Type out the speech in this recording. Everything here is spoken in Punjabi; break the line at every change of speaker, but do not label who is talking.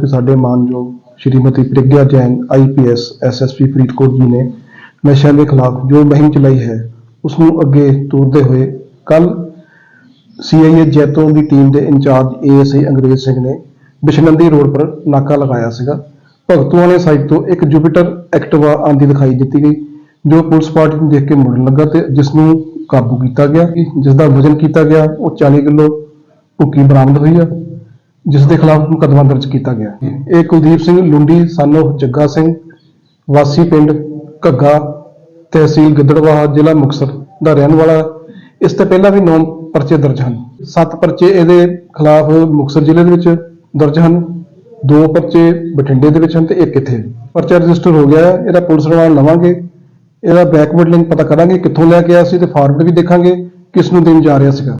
ਕਿ ਸਾਡੇ ਮਾਨਯੋਗ ਸ਼੍ਰੀਮਤੀ ਪ੍ਰਗਿਆ ਜੈਨ ਆਈਪੀਐਸ ਐਸਐਸਪੀ ਫਰੀਦਕੋਟ ਜੀ ਨੇ ਨਸ਼ਿਆਂ ਦੇ ਖਿਲਾਫ ਜੋ ਮੁਹਿੰਮ ਚਲਾਈ ਹੈ ਉਸ ਨੂੰ ਅੱਗੇ ਤੋਰਦੇ ਹੋਏ ਕੱਲ ਸੀਆਈਏ ਜੈਤੋ ਦੀ ਟੀਮ ਦੇ ਇੰਚਾਰਜ ਏਐਸਆਈ ਅੰਗਰੇਜ਼ ਸਿੰਘ ਨੇ ਬਿਸ਼ਨੰਦੀ ਰੋਡ ਪਰ ਨਾਕਾ ਲਗਾਇਆ ਸੀਗਾ। ਭਗਤੂਆਂ ਵਾਲੇ ਸਾਈਡ ਤੋਂ ਇੱਕ ਜੁਪੀਟਰ ਐਕਟਿਵਾ ਆਂਦੀ ਦਿਖਾਈ ਦਿੱਤੀ ਗਈ, ਜੋ ਪੁਲਿਸ ਪਾਰਟੀ ਨੂੰ ਦੇਖ ਕੇ ਮੁੜਨ ਲੱਗਾ ਤੇ ਜਿਸ ਨੂੰ ਕਾਬੂ ਕੀਤਾ ਗਿਆ। ਜਿਸ ਦਾ ਵਜ਼ਨ ਕੀਤਾ ਗਿਆ, ਉਹ 40 ਕਿਲੋ ਭੁੱਕੀ ਬਰਾਮਦ ਹੋਈ ਆ। ਜਿਸ ਦੇ ਖਿਲਾਫ ਮੁਕੱਦਮਾ ਦਰਜ ਕੀਤਾ ਗਿਆ। ਇਹ ਕੁਲਦੀਪ ਸਿੰਘ ਲੁੰਡੀ, ਸਾਨੂੰ ਜੱਗਾ ਸਿੰਘ, ਵਾਸੀ ਪਿੰਡ ਘੱਗਾ, ਤਹਿਸੀਲ ਗਿੱਦੜਵਾਹਾ, ਜ਼ਿਲ੍ਹਾ ਮੁਕਤਸਰ ਦਾ ਰਹਿਣ ਵਾਲਾ। ਇਸ ਤੋਂ ਪਹਿਲਾਂ ਵੀ 9 ਪਰਚੇ ਦਰਜ ਹਨ। 7 ਪਰਚੇ ਇਹਦੇ ਖਿਲਾਫ ਮੁਕਤਸਰ ਜ਼ਿਲ੍ਹੇ ਦੇ ਵਿੱਚ ਦਰਜ ਹਨ। ਦੋ ਪਰਚੇ ਬਠਿੰਡੇ ਦੇ ਵਿੱਚ ਹਨ ਤੇ ਇੱਕ ਇੱਥੇ। ਪਰਚਾ ਰਜਿਸਟਰ ਹੋ ਗਿਆ ਹੈ। ਇਹਦਾ ਪੁਲਿਸ ਰਿਮਾਂਡ ਲਵਾਂਗੇ। ਇਹਦਾ ਬੈਕਵਰਡ ਲਿੰਕ ਪਤਾ ਕਰਾਂਗੇ, ਕਿੱਥੋਂ ਲੈ ਕੇ ਆਇਆ ਸੀ ਤੇ ਫਾਰਵਰਡ ਵੀ ਦੇਖਾਂਗੇ, ਕਿਸ ਨੂੰ ਦੇਣ ਜਾ ਰਿਹਾ ਸੀਗਾ।